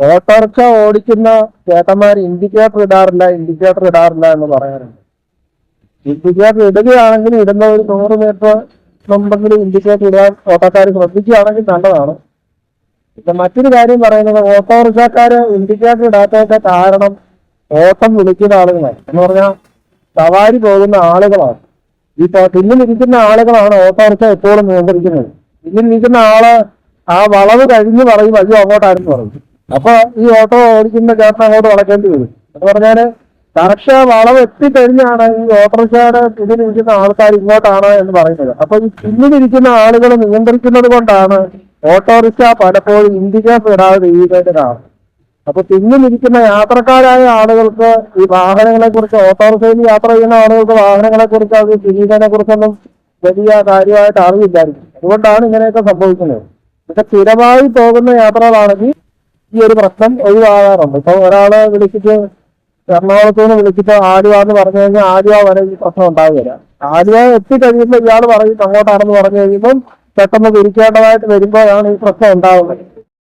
Autorickshaw ഓടിക്കുന്ന ചേട്ടന്മാർ indicator ഇടാറില്ല ഇൻഡിക്കേറ്റർ ഇടാറില്ല എന്ന് പറയാറുണ്ട്. ഇൻഡിക്കേറ്റർ ഇടുകയാണെങ്കിൽ ഇടുന്ന ഒരു നൂറ് മീറ്റർ മുമ്പെങ്കിലും ഇൻഡിക്കേറ്റർ ഇടാൻ ഓട്ടോക്കാർ ശ്രദ്ധിക്കുകയാണെങ്കിൽ നല്ലതാണ്. പിന്നെ മറ്റൊരു കാര്യം പറയുന്നത് ഓട്ടോറിക്ഷക്കാര് ഇൻഡിക്കേറ്റർ ഇടാത്തതിന്റെ കാരണം ഓട്ടം വിളിക്കുന്ന ആളുകളാണ്. എന്ന് പറഞ്ഞാൽ സവാരി പോകുന്ന ആളുകളാണ്. ഈ പ- പിന്നിലിരിക്കുന്ന ആളുകളാണ് ഓട്ടോറിക്ഷ എപ്പോഴും നിയന്ത്രിക്കുന്നത്. പിന്നിലിരിക്കുന്ന ആൾ ആ വളവ് കഴിഞ്ഞ് പറയും അയ്യോ അങ്ങോട്ടായിരുന്നു പറയും. അപ്പൊ ഈ ഓട്ടോ ഓടിക്കുന്ന ചേട്ടൻ അങ്ങോട്ട് വളക്കേണ്ടി വരും. എന്ന് പറഞ്ഞാൽ കറക്ഷ വളവ് എത്തിക്കഴിഞ്ഞാണ് ഈ ഓട്ടോറിക്ഷയുടെ പിന്നിലിരിക്കുന്ന ആൾക്കാർ ഇങ്ങോട്ടാണ് എന്ന് പറയുന്നത്. അപ്പൊ ഈ പിന്നിലിരിക്കുന്ന ആളുകൾ നിയന്ത്രിക്കുന്നത് കൊണ്ടാണ് ഓട്ടോറിക്ഷ പലപ്പോഴും ഇൻഡിക്കേറ്റർ ഇടാതെ ചെയ്യുന്നതിന്റെ കാരണം അപ്പൊ പിന്നിലിരിക്കുന്ന യാത്രക്കാരായ ആളുകൾക്ക് ഈ വാഹനങ്ങളെ കുറിച്ച് ഓട്ടോറിക്ഷയിൽ യാത്ര ചെയ്യുന്ന ആളുകൾക്ക് വാഹനങ്ങളെ കുറിച്ച് അത് തിരിയുന്നതിനെ കുറിച്ചൊന്നും വലിയ കാര്യമായിട്ട് അറിവില്ലായിരിക്കും. അതുകൊണ്ടാണ് ഇങ്ങനെയൊക്കെ സംഭവിക്കുന്നത്. പക്ഷെ സ്ഥിരമായി പോകുന്ന യാത്രകളാണെങ്കിൽ ഈ ഒരു പ്രശ്നം ഒഴിവാകാറുണ്ട്. ഇപ്പൊ ഒരാളെ വിളിച്ചിട്ട് എറണാകുളത്ത് നിന്ന് വിളിച്ചിട്ട് ആലുവ എന്ന് പറഞ്ഞു കഴിഞ്ഞാൽ ആലുവ വരെ ഈ പ്രശ്നം ഉണ്ടാവുകയില്ല ആലുവ എത്തിക്കഴിയുമ്പോൾ ഇയാൾ പറയും അങ്ങോട്ടാണെന്ന് പറഞ്ഞു കഴിയുമ്പം പെട്ടെന്ന് തിരിക്കേണ്ടതായിട്ട് വരുമ്പോഴാണ് ഈ പ്രശ്നം ഉണ്ടാവുന്നത്.